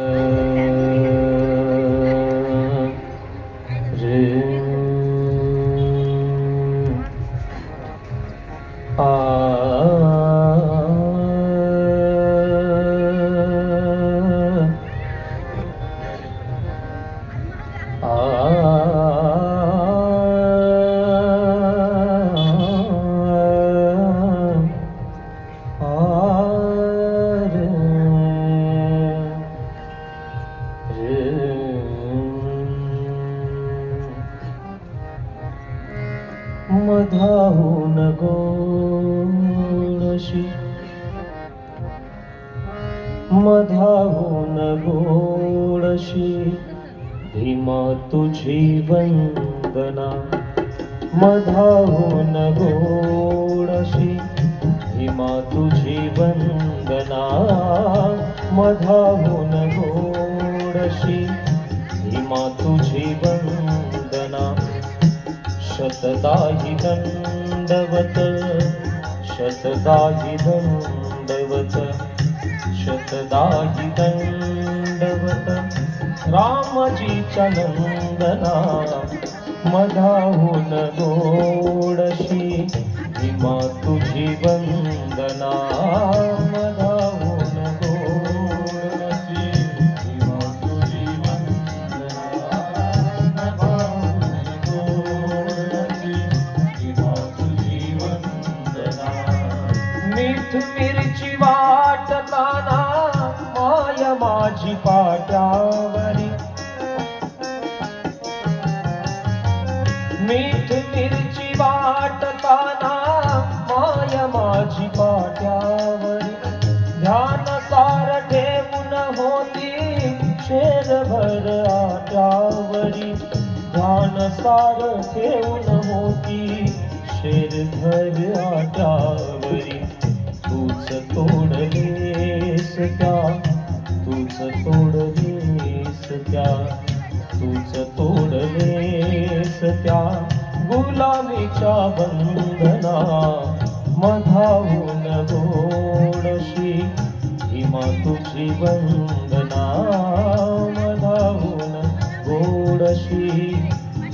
Oh. धावून गोडशी. मधाहून गोडशी. भीमा तुझी वंदना. मधाहून गोडशी. भीमा तुझी वंदना. मधाहून गोडशी. भीमा तुझी वंदना. शतदाहि दंडवत शतदाहि दंडवत शतदाहि दंडवत. रामजीच्या नंदना मधाहून गोडशी हिमा तुझी वंदना. पाट्यावरी मीठ मिरची वाटताना माय माझी पाट्यावरी। ध्यान सार ठेवून होती शेरभर आट्यावरी। ध्यान सार ठेवून होती शेरभर आट्यावरी। तूच तोडलेस का? तूच तोड त्या तूच तोडलेस त्या गुलामीच्या बंधना. मधाहून गोडशी हिमा तुझी बंधना मधाहून गोडशी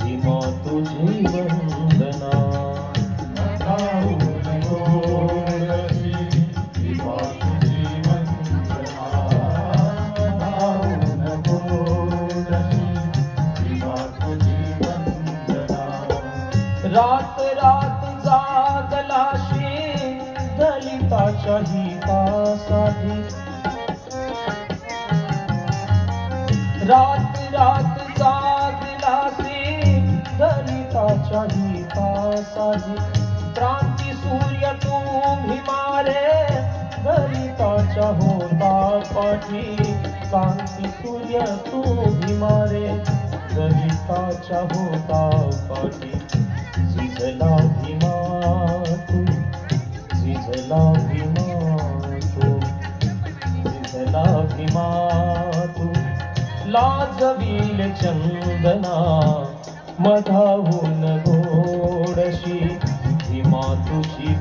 हिमा तुझी बंधना मधाहून रात रात जागलाशी दलिताच्याही हितासाठी रात रात जागलाशी दलिताच्याही हितासाठी क्रांती सूर्य तुम्ही मारे दलिताच्या होता पाठी. क्रांती सूर्य तुम्ही मारे दलिताच्या होता पाठी. झिजला भीमा तू झिजला भीमा तू झिजला भीमा तू लाजवील चंदना मधाहून गोडशी भीमा तुझी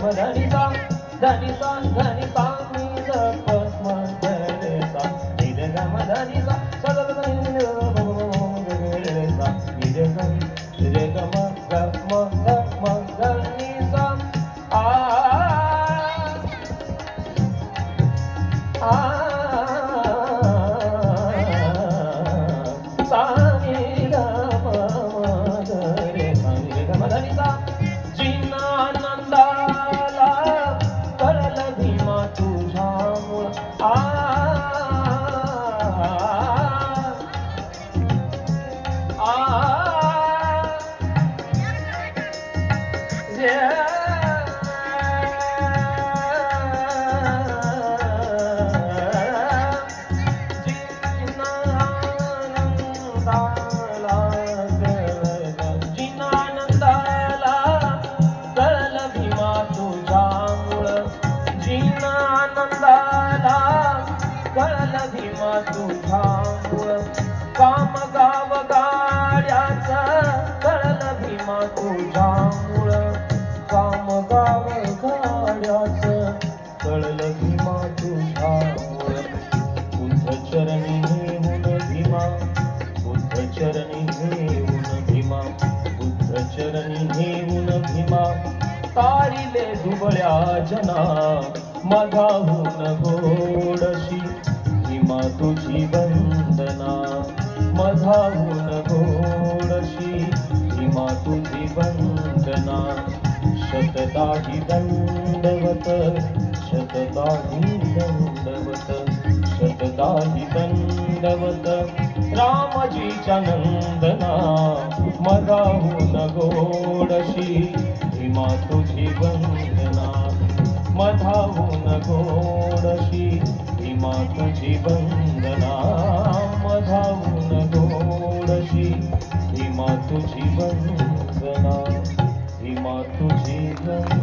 我们地方？什么地方？什地方？काम गाव गाड्याच कळलं भीमा तुझ्यामुळं. काम गाव गाड्याच कळलं भीमा बुद्ध चरणी घेऊन भीमा बुद्ध चरणी घेऊन भीमा बुद्ध चरणी घेऊन भीमा. तारिले दुबळ्या जना मधाहून होऊन भीमा वंदना मधाहून गोडशी भीमा तुझी वंदना शतताही दंडवत शतताही दंडवत शतताही दंडवत. रामजीच्या नंदना मधाहून गोडशी भीमा तुझी वंदना मधाहून गोडशी भीमा तुझी वंदना मधाहून गोडशी. ही तुझी वंदना ही तुझी वंदना.